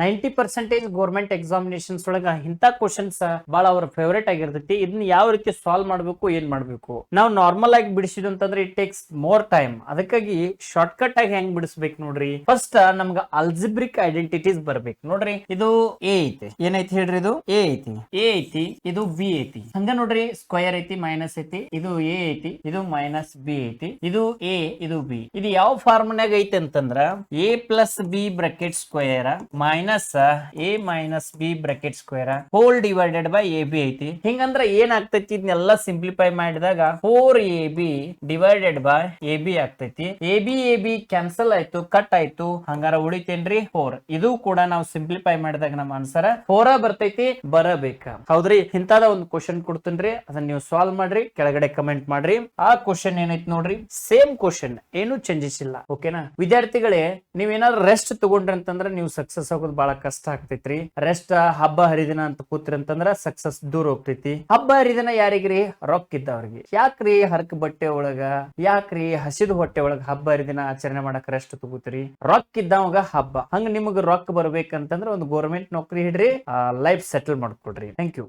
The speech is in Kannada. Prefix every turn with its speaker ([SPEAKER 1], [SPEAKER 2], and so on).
[SPEAKER 1] ನೈಂಟಿ ಪರ್ಸೆಂಟೇಜ್ ಗೌರ್ಮೆಂಟ್ ಎಕ್ಸಾಮಿನೇಷನ್ಸ್ ಒಳಗ ಇಂತ ಕ್ವಶನ್ಸ್ ಬಹಳ ಅವ್ರ ಫೇವರೇಟ್ ಆಗಿರ್ತೈತಿ. ಇದನ್ನ ಯಾವ ರೀತಿ ಸಾಲ್ವ್ ಮಾಡ್ಬೇಕು, ಏನ್ ಮಾಡ್ಬೇಕು? ನಾವು ನಾರ್ಮಲ್ ಆಗಿ ಬಿಡಿಸಿದ್ವಿ ಅಂತಂದ್ರೆ ಇಟ್ ಟೇಕ್ಸ್ ಮೋರ್ ಟೈಮ್ ಅದಕ್ಕಾಗಿ ಶಾರ್ಟ್ ಕಟ್ ಆಗಿ ಹೆಂಗ್ ಬಿಡಿಸ್ಬೇಕು ನೋಡ್ರಿ? ಫಸ್ಟ್ ನಮ್ಗ ಅಲ್ಜಿಬ್ರಿಕ್ ಐಡೆಂಟಿಟೀಸ್ ಬರ್ಬೇಕು. ನೋಡ್ರಿ, ಇದು ಎ ಐತಿ. ಏನೈತಿ ಹೇಳ್ರಿ ಇದು? ಎ ಐತಿ. ಎ ಐತಿ, ಇದು ಬಿ ಐತಿ. ಹಂಗ ನೋಡ್ರಿ ಸ್ಕ್ವಯರ್ ಐತಿ ಮೈನಸ್ ಐತಿ. ಇದು ಎ ಐತಿ, ಇದು ಮೈನಸ್ ಬಿ ಐತಿ. ಇದು ಎ ಇದು ಬಿ ಇದು ಯಾವ ಫಾರ್ಮ್ನಾಗ ಐತಿ ಅಂತಂದ್ರ A plus B bracket square minus A minus B bracket square whole divided by A B ಐತಿ. ಹಿಂಗಂದ್ರ ಏನ್ ಆಗ್ತೈತಿ ಇದನ್ನೆಲ್ಲ ಸಿಂಪ್ಲಿಫೈ ಮಾಡಿದಾಗ four A B divided by A B ಆಗ್ತೈತಿ. A B A B cancel ಆಯ್ತು ಕಟ್ ಆಯ್ತು, ಹಂಗಾರ ಉಳಿತೇನ್ರಿ? ಫೋರ್ ಇದು ಕೂಡ ನಾವು ಸಿಂಪ್ಲಿಫೈ ಮಾಡಿದಾಗ ನಮ್ಮ ಆನ್ಸರ್ ಫೋರ ಬರ್ತೈತಿ, ಬರಬೇಕ. ಹೌದ್ರಿ? ಇಂತಾದ ಒಂದು ಕ್ವಶನ್ ಕೊಡ್ತೇನ್ರಿ. ಅದನ್ನ ನೀವು ಸಾಲ್ವ್ ಮಾಡ್ರಿ, ಕೆಳಗಡೆ ಕಮೆಂಟ್ ಮಾಡ್ರಿ. ಆ ಕ್ವಶನ್ ಏನೈತಿ ನೋಡ್ರಿ? ಸೇಮ್ ಕ್ವಶನ್ ಏನು ಚೇಂಜಸ್ ಇಲ್ಲ. ಓಕೆನಾ ವಿದ್ಯಾರ್ಥಿಗಳೇ, ನೀವೇನಾದ್ರು ರೆಸ್ಟ್ ತಗೊಂಡ್ರಿ ಅಂತಂದ್ರೆ ನೀವು ಸಕ್ಸಸ್ ಆಗೋದು ಬಹಳ ಕಷ್ಟ ಆಗ್ತೈತ್ರಿ. ರೆಸ್ಟ್ ಹಬ್ಬ ಹರಿದಿನ ಅಂತ ಕೂತ್ರಿ ಅಂತಂದ್ರ ಸಕ್ಸಸ್ ದೂರ ಹೋಗ್ತೈತಿ. ಹಬ್ಬ ಹರಿದಿನ ಯಾರಿಗ್ರಿ? ರೊಕ್ಕ ಇದ್ದವ್ರಿಗೆ. ಯಾಕ್ರಿ ಹರಕ ಬಟ್ಟೆ ಒಳಗ? ಯಾಕ್ರಿ ಹಸಿದ ಹೊಟ್ಟೆ ಒಳಗ ಹಬ್ಬ ಹರಿದಿನ ಆಚರಣೆ ಮಾಡಕ್ ರೆಸ್ಟ್ ತಗೋತೀರಿ? ರೊಕ್ಕ ಇದ್ದವಾಗ ಹಬ್ಬ. ಹಂಗ ನಿಮಗ್ ರೊಕ್ಕ ಬರ್ಬೇಕಂತಂದ್ರ ಒಂದು ಗೋರ್ಮೆಂಟ್ ನೌಕರಿ ಹಿಡ್ರಿ ಲೈಫ್ ಸೆಟಲ್ ಮಾಡ್ಕೊಡ್ರಿ. Thank you